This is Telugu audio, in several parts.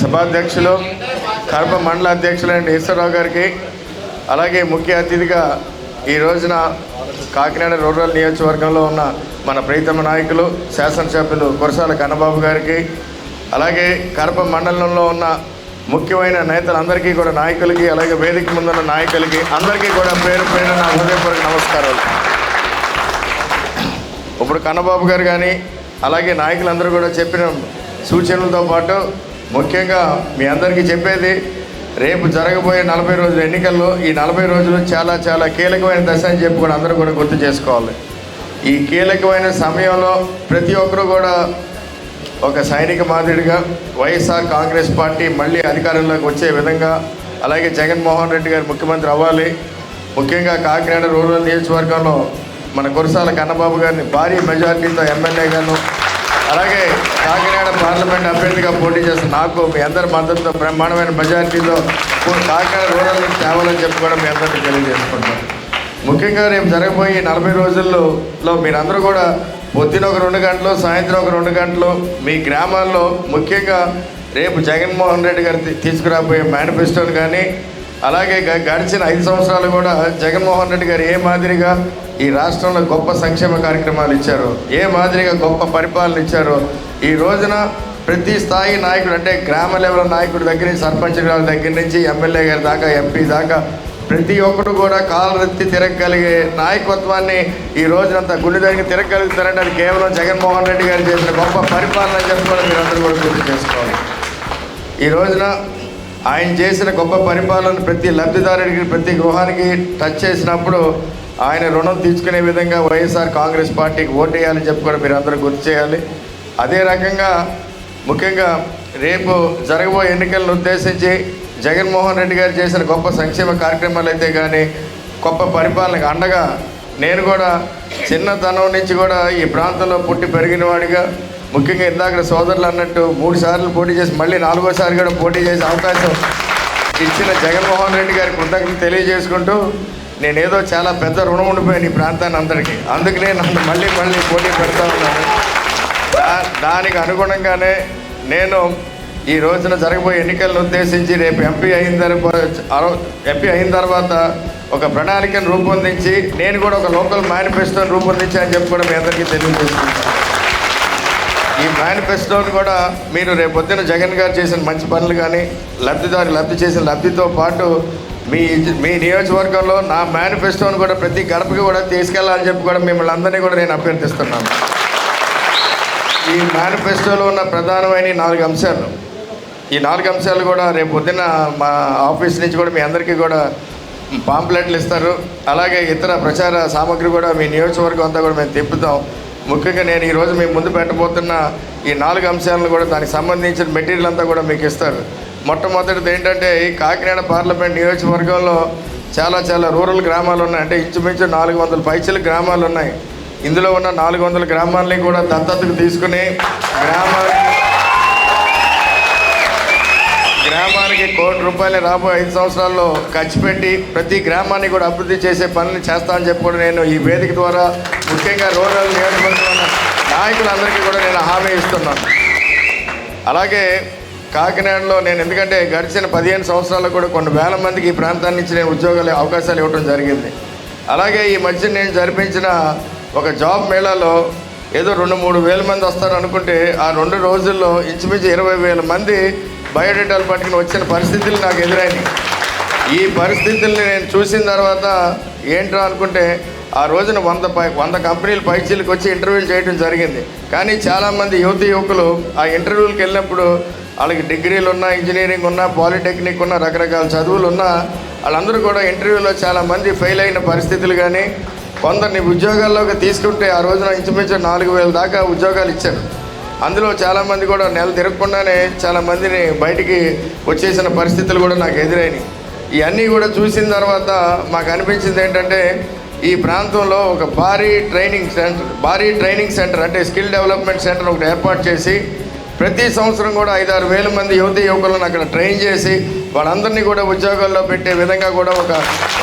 సభాధ్యక్షులు కడప మండల అధ్యక్షులైన ఈశ్వరరావు గారికి అలాగే ముఖ్య అతిథిగా ఈ రోజున కాకినాడ రూరల్ నియోజకవర్గంలో ఉన్న మన ప్రీతమ నాయకులు శాసనసభ్యులు కురసాల కన్నబాబు గారికి అలాగే కడప మండలంలో ఉన్న ముఖ్యమైన నేతలందరికీ కూడా నాయకులకి అలాగే వేదిక ముందున్న నాయకులకి అందరికీ కూడా పేరు పేరు నా హృదయపూర్వక నమస్కారాలు. ఇప్పుడు కన్నబాబు గారు కానీ అలాగే నాయకులందరూ కూడా చెప్పిన సూచనలతో పాటు ముఖ్యంగా మీ అందరికీ చెప్పేది రేపు జరగబోయే నలభై రోజుల ఎన్నికల్లో ఈ నలభై రోజులు చాలా చాలా కీలకమైన దశ అని చెప్పి కూడా అందరూ కూడా గుర్తు చేసుకోవాలి. ఈ కీలకమైన సమయంలో ప్రతి ఒక్కరూ కూడా ఒక సైనిక మాదిరిగా వైఎస్ఆర్ కాంగ్రెస్ పార్టీ మళ్ళీ అధికారంలోకి వచ్చే విధంగా అలాగే జగన్మోహన్ రెడ్డి గారు ముఖ్యమంత్రి అవ్వాలి. ముఖ్యంగా కాకినాడ రూరల్ నియోజకవర్గంలో మన కురసాల కన్నబాబు గారిని భారీ మెజార్టీతో ఎమ్మెల్యేగాను అలాగే పార్లమెంట్ అభ్యర్థిగా పోటీ చేసిన నాకు మీ అందరి మద్దతుతో బ్రహ్మాండమైన మెజార్టీతో కాకినాడ రూరల్ నుంచి తేవాలని చెప్పి కూడా మీ అందరికీ తెలియజేసుకుంటాం. ముఖ్యంగా రేపు జరగబోయే నలభై రోజుల్లో మీరందరూ కూడా పొద్దున ఒక రెండు గంటలు సాయంత్రం ఒక రెండు గంటలు మీ గ్రామాల్లో ముఖ్యంగా రేపు జగన్మోహన్ రెడ్డి గారు తీసుకురాబోయే మేనిఫెస్టోని కానీ అలాగే గడిచిన ఐదు సంవత్సరాలు కూడా జగన్మోహన్ రెడ్డి గారు ఏ మాదిరిగా ఈ రాష్ట్రంలో గొప్ప సంక్షేమ కార్యక్రమాలు ఇచ్చారు ఏ మాదిరిగా గొప్ప పరిపాలన ఇచ్చారు ఈ రోజున ప్రతి స్థాయి నాయకుడు అంటే గ్రామ లెవెల్ నాయకుడి దగ్గర నుంచి సర్పంచ్ గారి దగ్గర నుంచి ఎమ్మెల్యే గారి దాకా ఎంపీ దాకా ప్రతి ఒక్కరు కూడా కాలరెత్తి తిరగగలిగే నాయకత్వాన్ని ఈ రోజునంతా గుండె దగ్గర తిరగలుగుతారంటే అది కేవలం జగన్మోహన్ రెడ్డి గారు చేసిన గొప్ప పరిపాలన చెప్పుకోవడం మీరు అందరూ కూడా గుర్తు చేసుకోవాలి. ఈ రోజున ఆయన చేసిన గొప్ప పరిపాలన ప్రతి లబ్ధిదారుడికి ప్రతి గృహానికి టచ్ చేసినప్పుడు ఆయన రుణం తీసుకునే విధంగా వైఎస్ఆర్ కాంగ్రెస్ పార్టీకి ఓటేయాలని చెప్పి మీరు అందరూ గుర్తు చేయాలి. అదే రకంగా ముఖ్యంగా రేపు జరగబోయే ఎన్నికలను ఉద్దేశించి జగన్మోహన్ రెడ్డి గారు చేసిన గొప్ప సంక్షేమ కార్యక్రమాలు అయితే కానీ గొప్ప పరిపాలనకు అండగా నేను కూడా చిన్నతనం నుంచి కూడా ఈ ప్రాంతంలో పుట్టి పెరిగిన వాడిగా ముఖ్యంగా ఇందాక సోదరులు అన్నట్టు మూడు సార్లు పోటీ చేసి మళ్ళీ నాలుగోసారి కూడా పోటీ చేసే అవకాశం ఇచ్చిన జగన్మోహన్ రెడ్డి గారి కృతజ్ఞత తెలియజేసుకుంటూ నేనేదో చాలా పెద్ద రుణం ఉండిపోయాను ఈ ప్రాంతాన్ని అందరికీ. అందుకనే నన్ను మళ్ళీ మళ్ళీ పోటీ పెడతా ఉన్నాను. దా- దానికి అనుగుణంగానే నేను ఈ రోజున జరగబోయే ఎన్నికలను ఉద్దేశించి రేపు ఎంపీ అయిన తర్వాత ఎంపీ అయిన తర్వాత ఒక ప్రణాళికను రూపొందించి నేను కూడా ఒక లోకల్ మేనిఫెస్టోని రూపొందించి అని చెప్పి కూడా మీ అందరికీ తెలియజేసుకుంటాను ఈ మేనిఫెస్టోని కూడా మీరు రేపు పొద్దున జగన్ గారు చేసిన మంచి పనులు కానీ లబ్ధిదారు లబ్ధి చేసిన లబ్ధితో పాటు మీ మీ నియోజకవర్గంలో నా మేనిఫెస్టోని కూడా ప్రతి గడపకి కూడా తీసుకెళ్ళాలని చెప్పి కూడా మిమ్మల్ని అందరినీ కూడా నేను అభ్యర్థిస్తున్నాను. ఈ మేనిఫెస్టోలో ఉన్న ప్రధానమైన నాలుగు అంశాలు. ఈ నాలుగు అంశాలు కూడా రేపు పొద్దున్న మా ఆఫీస్ నుంచి కూడా మీ అందరికీ కూడా పాంప్లెట్లు ఇస్తారు. అలాగే ఇతర ప్రచార సామాగ్రి కూడా మీ నియోజకవర్గం అంతా కూడా మేము తిప్పుతాం. ముఖ్యంగా నేను ఈరోజు మీ ముందు పెట్టబోతున్న ఈ నాలుగు అంశాలను కూడా దానికి సంబంధించిన మెటీరియల్ అంతా కూడా మీకు ఇస్తారు. మొట్టమొదటిది ఏంటంటే ఈ కాకినాడ పార్లమెంట్ నియోజకవర్గంలో చాలా చాలా రూరల్ గ్రామాలు ఉన్నాయి. అంటే ఇంచుమించు నాలుగు వందల పైచల గ్రామాలు ఉన్నాయి. ఇందులో ఉన్న నాలుగు వందల గ్రామాలని కూడా దత్తతకు తీసుకుని గ్రామానికి గ్రామానికి కోటి రూపాయలు రాబోయే ఐదు సంవత్సరాల్లో ఖర్చు పెట్టి ప్రతి గ్రామాన్ని కూడా అభివృద్ధి చేసే పనులు చేస్తానని చెప్పి కూడా నేను ఈ వేదిక ద్వారా ముఖ్యంగా రూరల్ నియోజకవర్గం నాయకులందరికీ కూడా నేను హామీ ఇస్తున్నాను. అలాగే కాకినాడలో నేను ఎందుకంటే గడిచిన పదిహేను సంవత్సరాల్లో కూడా కొన్ని వేల మందికి ఈ ప్రాంతాన్ని నుంచి నేను ఉద్యోగాలు అవకాశాలు ఇవ్వడం జరిగింది. అలాగే ఈ మధ్య నేను జరిపించిన ఒక జాబ్ మేళాలో ఏదో రెండు మూడు వేల మంది వస్తారు అనుకుంటే ఆ రెండు రోజుల్లో ఇంచుమించు ఇరవై వేల మంది బయోడేటాలు పట్టుకుని వచ్చిన పరిస్థితులు నాకు ఎదురైనాయి. ఈ పరిస్థితుల్ని నేను చూసిన తర్వాత ఏంట్రా అనుకుంటే ఆ రోజున వంద పై వంద కంపెనీలు పైచీలకు వచ్చి ఇంటర్వ్యూలు చేయడం జరిగింది. కానీ చాలామంది యువతి యువకులు ఆ ఇంటర్వ్యూలకు వెళ్ళినప్పుడు వాళ్ళకి డిగ్రీలు ఉన్నా ఇంజనీరింగ్ ఉన్నా పాలిటెక్నిక్ ఉన్నా రకరకాల చదువులు ఉన్నా వాళ్ళందరూ కూడా ఇంటర్వ్యూలో చాలామంది ఫెయిల్ అయిన పరిస్థితులు కానీ కొందరిని ఉద్యోగాల్లోకి తీసుకుంటే ఆ రోజున ఇంచుమించు నాలుగు వేల దాకా ఉద్యోగాలు ఇచ్చారు. అందులో చాలామంది కూడా నెల తిరగకుండానే చాలామందిని బయటికి వచ్చేసిన పరిస్థితులు కూడా నాకు ఎదురైనాయి. ఇవన్నీ కూడా చూసిన తర్వాత మాకు అనిపించింది ఏంటంటే ఈ ప్రాంతంలో ఒక భారీ ట్రైనింగ్ సెంటర్ భారీ ట్రైనింగ్ సెంటర్ అంటే స్కిల్ డెవలప్మెంట్ సెంటర్ ఒకటి ఏర్పాటు చేసి ప్రతి సంవత్సరం కూడా ఐదారు వేల మంది యువతి యువకులను అక్కడ ట్రైన్ చేసి వాళ్ళందరినీ కూడా ఉద్యోగాల్లో పెట్టే విధంగా కూడా ఒక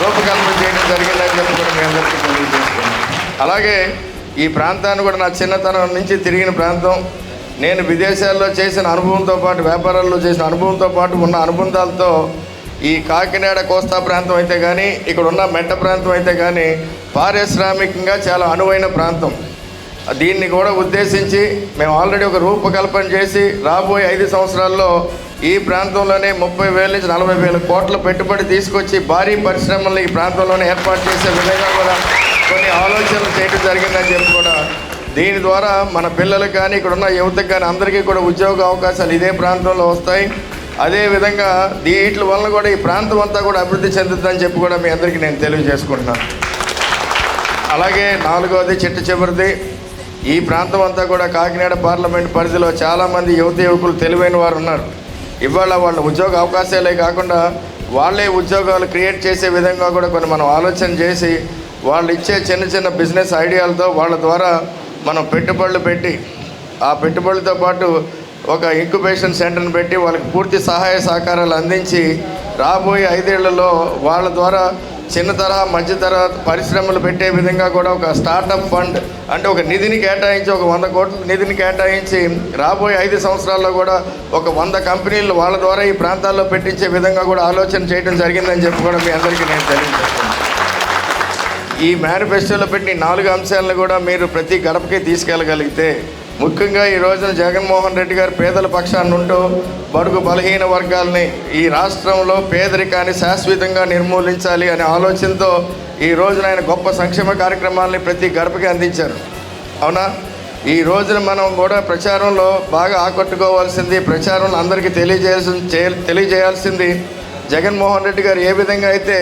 రూపకల్పన చేయడం జరిగిందని చెప్పి కూడా మీ అందరికీ తెలియజేస్తున్నాను. అలాగే ఈ ప్రాంతాన్ని కూడా నా చిన్నతనం నుంచి తిరిగిన ప్రాంతం. నేను విదేశాల్లో చేసిన అనుభవంతో పాటు వ్యాపారాల్లో చేసిన అనుభవంతో పాటు ఉన్న అనుబంధాలతో ఈ కాకినాడ కోస్తా ప్రాంతం అయితే కానీ ఇక్కడ ఉన్న మెట్ట ప్రాంతం అయితే కానీ పారిశ్రామికంగా చాలా అనువైన ప్రాంతం. దీన్ని కూడా ఉద్దేశించి మేము ఆల్రెడీ ఒక రూపకల్పన చేసి రాబోయే ఐదు సంవత్సరాల్లో ఈ ప్రాంతంలోనే ముప్పై వేల నుంచి నలభై వేల కోట్ల పెట్టుబడి తీసుకొచ్చి భారీ పరిశ్రమలు ఈ ప్రాంతంలోనే ఏర్పాటు చేసే విధంగా కూడా కొన్ని ఆలోచనలు చేయడం జరిగిందని చెప్పి కూడా దీని ద్వారా మన పిల్లలకు కానీ ఇక్కడ ఉన్న యువతకు కానీ అందరికీ కూడా ఉద్యోగ అవకాశాలు ఇదే ప్రాంతంలో వస్తాయి. అదేవిధంగా దీట్ల వలన కూడా ఈ ప్రాంతం అంతా కూడా అభివృద్ధి చెందుతుందని చెప్పి కూడా మీ అందరికీ నేను తెలియజేసుకుంటున్నాను. అలాగే నాలుగవది చిట్ట చివరిది ఈ ప్రాంతం అంతా కూడా కాకినాడ పార్లమెంట్ పరిధిలో చాలామంది యువత యువకులు తెలివైన వారు ఉన్నారు. ఇవాళ వాళ్ళ ఉద్యోగ అవకాశాలే కాకుండా వాళ్ళే ఉద్యోగాలు క్రియేట్ చేసే విధంగా కూడా కొన్ని మనం ఆలోచన చేసి వాళ్ళు ఇచ్చే చిన్న చిన్న బిజినెస్ ఐడియాలతో వాళ్ళ ద్వారా మనం పెట్టుబడులు పెట్టి ఆ పెట్టుబడులతో పాటు ఒక ఇంక్యుబేషన్ సెంటర్ని పెట్టి వాళ్ళకి పూర్తి సహాయ సహకారాలు అందించి రాబోయే ఐదేళ్ళలో వాళ్ళ ద్వారా చిన్న తరహా మధ్య తరహా పరిశ్రమలు పెట్టే విధంగా కూడా ఒక స్టార్టప్ ఫండ్ అంటే ఒక నిధిని కేటాయించి ఒక వంద కోట్ల నిధిని కేటాయించి రాబోయే ఐదు సంవత్సరాల్లో కూడా ఒక వంద కంపెనీలు వాళ్ళ ద్వారా ఈ ప్రాంతాల్లో పెట్టించే విధంగా కూడా ఆలోచన చేయడం జరిగిందని చెప్పి కూడా మీ అందరికీ నేను తెలియజేస్తున్నాను. ఈ మేనిఫెస్టోలో పెట్టిన నాలుగు అంశాలను కూడా మీరు ప్రతి గడపకి తీసుకెళ్ళగలిగితే ముఖ్యంగా ఈ రోజున జగన్మోహన్ రెడ్డి గారు పేదల పక్షాన్ని ఉంటూ బడుగు బలహీన వర్గాల్ని ఈ రాష్ట్రంలో పేదరికాన్ని శాశ్వతంగా నిర్మూలించాలి అనే ఆలోచనతో ఈ రోజున ఆయన గొప్ప సంక్షేమ కార్యక్రమాల్ని ప్రతి గడపకి అందించారు. అవునా? ఈ రోజున మనం కూడా ప్రచారంలో బాగా ఆకట్టుకోవాల్సింది ప్రచారంలో అందరికీ తెలియజేయాల్సి తెలియజేయాల్సింది జగన్మోహన్ రెడ్డి గారు ఏ విధంగా అయితే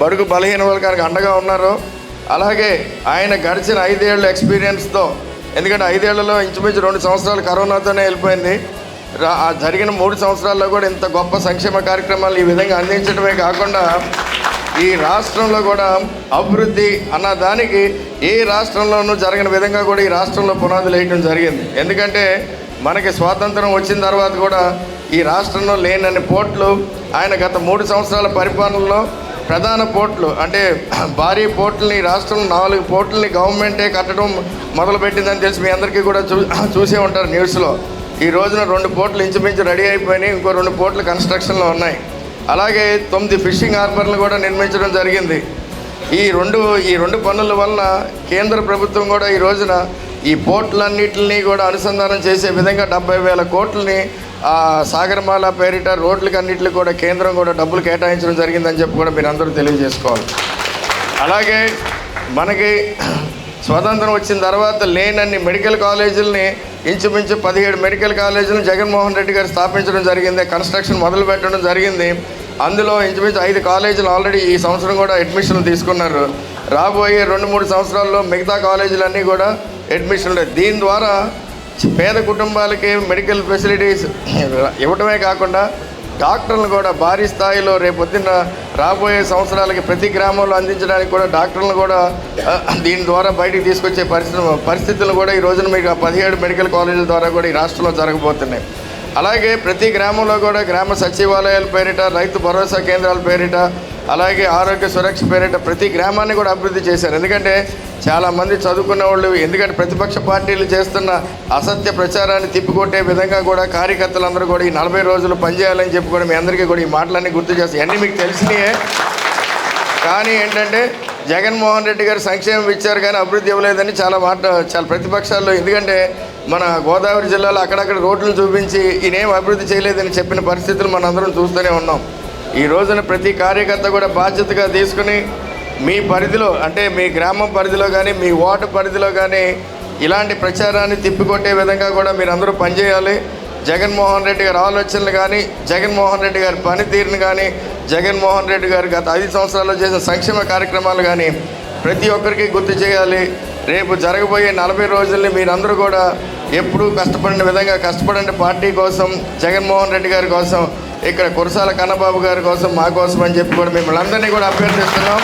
బడుగు బలహీన వర్గానికి అండగా ఉన్నారో అలాగే ఆయన గడిచిన ఐదేళ్ళ ఎక్స్పీరియన్స్తో ఎందుకంటే ఐదేళ్ళలో ఇంచుమించు రెండు సంవత్సరాలు కరోనాతోనే వెళ్ళిపోయింది. రా- ఆ జరిగిన మూడు సంవత్సరాల్లో కూడా ఇంత గొప్ప సంక్షేమ కార్యక్రమాలు ఈ విధంగా అందించడమే కాకుండా ఈ రాష్ట్రంలో కూడా అభివృద్ధి అన్న దానికి ఏ రాష్ట్రంలోనూ జరగని విధంగా కూడా ఈ రాష్ట్రంలో పునాదులు వేయడం జరిగింది. ఎందుకంటే మనకి స్వాతంత్రం వచ్చిన తర్వాత కూడా ఈ రాష్ట్రంలో లేనన్ని పోర్ట్లు ఆయన గత మూడు సంవత్సరాల పరిపాలనలో ప్రధాన పోర్ట్లు అంటే భారీ పోర్టుల్ని రాష్ట్రం రాష్ట్రంలో నాలుగు పోర్టుల్ని గవర్నమెంటే కట్టడం మొదలుపెట్టిందని తెలిసి మీ అందరికీ కూడా చూ చూసే ఉంటారు న్యూస్లో. ఈ రోజున రెండు పోర్టులు ఇంచుమించు రెడీ అయిపోయినాయి ఇంకో రెండు పోర్టులు కన్స్ట్రక్షన్లో ఉన్నాయి. అలాగే తొమ్మిది ఫిషింగ్ హార్బర్లు కూడా నిర్మించడం జరిగింది. ఈ రెండు ఈ రెండు పనుల వలన కేంద్ర ప్రభుత్వం కూడా ఈ రోజున ఈ పోర్టులన్నింటినీ కూడా అనుసంధానం చేసే విధంగా డెబ్బై వేల కోట్లని సాగరమాల పేరిట రోడ్లకి అన్నింటికి కూడా కేంద్రం కూడా డబ్బులు కేటాయించడం జరిగిందని చెప్పి కూడా మీరు అందరూ తెలియజేసుకోవాలి. అలాగే మనకి స్వతంత్రం వచ్చిన తర్వాత లేనన్ని మెడికల్ కాలేజీలని ఇంచుమించు పదిహేడు మెడికల్ కాలేజీలను జగన్మోహన్ రెడ్డి గారు స్థాపించడం జరిగింది కన్స్ట్రక్షన్ మొదలు పెట్టడం జరిగింది. అందులో ఇంచుమించు ఐదు కాలేజీలు ఆల్రెడీ ఈ సంవత్సరం కూడా అడ్మిషన్లు తీసుకున్నారు. రాబోయే రెండు మూడు సంవత్సరాల్లో మిగతా కాలేజీలన్నీ కూడా అడ్మిషన్లు. దీని ద్వారా పేద కుటుంబాలకి మెడికల్ ఫెసిలిటీస్ ఇవ్వటమే కాకుండా డాక్టర్లను కూడా భారీ స్థాయిలో రేపొద్దున రాబోయే సంవత్సరాలకి ప్రతి గ్రామంలో అందించడానికి కూడా డాక్టర్లను కూడా దీని ద్వారా బయటికి తీసుకొచ్చే పరిస్థితి పరిస్థితులు కూడా ఈ రోజున మీకు పదిహేడు మెడికల్ కాలేజీల ద్వారా కూడా ఈ రాష్ట్రంలో జరగబోతున్నాయి. అలాగే ప్రతి గ్రామంలో కూడా గ్రామ సచివాలయాల పేరిట రైతు భరోసా కేంద్రాల పేరిట అలాగే ఆరోగ్య సురక్ష పేరిట ప్రతి గ్రామాన్ని కూడా అభివృద్ధి చేశారు. ఎందుకంటే చాలామంది చదువుకున్న వాళ్ళు ఎందుకంటే ప్రతిపక్ష పార్టీలు చేస్తున్న అసత్య ప్రచారాన్ని తిప్పికొట్టే విధంగా కూడా కార్యకర్తలందరూ కూడా ఈ నలభై రోజులు పనిచేయాలని చెప్పి కూడా మీ అందరికీ కూడా ఈ మాటలన్నీ గుర్తు చేస్తాయి అన్నీ మీకు తెలిసినాయే. కానీ ఏంటంటే జగన్మోహన్ రెడ్డి గారు సంక్షేమం ఇచ్చారు కానీ అభివృద్ధి ఇవ్వలేదని చాలా మాట చాలా ప్రతిపక్షాల్లో ఎందుకంటే మన గోదావరి జిల్లాలో అక్కడక్కడ రోడ్లు చూపించి ఈయనేం అభివృద్ధి చేయలేదని చెప్పిన పరిస్థితులు మనం అందరం చూస్తూనే ఉన్నాం. ఈ రోజున ప్రతి కార్యకర్త కూడా బాధ్యతగా తీసుకుని మీ పరిధిలో అంటే మీ గ్రామం పరిధిలో కానీ మీ వార్డు పరిధిలో కానీ ఇలాంటి ప్రచారాన్ని తిప్పికొట్టే విధంగా కూడా మీరందరూ పనిచేయాలి. జగన్మోహన్ రెడ్డి గారి ఆలోచనలు కానీ జగన్మోహన్ రెడ్డి గారి పనితీరుని కానీ జగన్మోహన్ రెడ్డి గారు గత ఐదు సంవత్సరాల్లో చేసిన సంక్షేమ కార్యక్రమాలు కానీ ప్రతి ఒక్కరికి గుర్తు చేయాలి. రేపు జరగబోయే నలభై రోజుల్ని మీరందరూ కూడా ఎప్పుడూ కష్టపడిన విధంగా కష్టపడండి. పార్టీ కోసం జగన్మోహన్ రెడ్డి గారి కోసం ఇక్కడ కురసాల కన్నబాబు గారి కోసం మా కోసం అని చెప్పి కూడా మిమ్మల్ని అందరినీ కూడా అభ్యర్థిస్తున్నాం.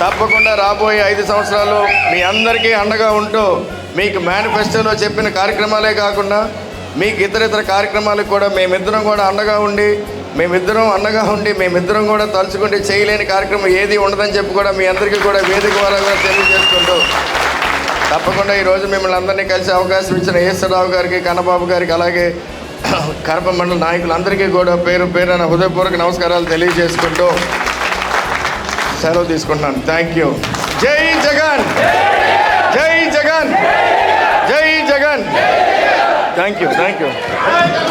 తప్పకుండా రాబోయే ఐదు సంవత్సరాలు మీ అందరికీ అండగా ఉంటూ మీకు మేనిఫెస్టోలో చెప్పిన కార్యక్రమాలే కాకుండా మీకు ఇతర ఇతర కార్యక్రమాలకు కూడా మేమిద్దరం కూడా అండగా ఉండి మేమిద్దరం అండగా ఉండి మేమిద్దరం కూడా తలుచుకుంటే చేయలేని కార్యక్రమం ఏది ఉండదని చెప్పి కూడా మీ అందరికీ కూడా వేదిక ద్వారా కూడా తెలియజేసుకుంటూ తప్పకుండా ఈరోజు మిమ్మల్ని అందరినీ కలిసి అవకాశం ఇచ్చిన ఈశ్వరరావు గారికి కన్నబాబు గారికి అలాగే కరప మండల నాయకులందరికీ కూడా పేరు పేరున హృదయపూర్వక నమస్కారాలు తెలియజేసుకుంటూ సెలవు తీసుకుంటున్నాను. థ్యాంక్ యూ జై జగన్! జై జగన్! జై Jagan! Thank you thank you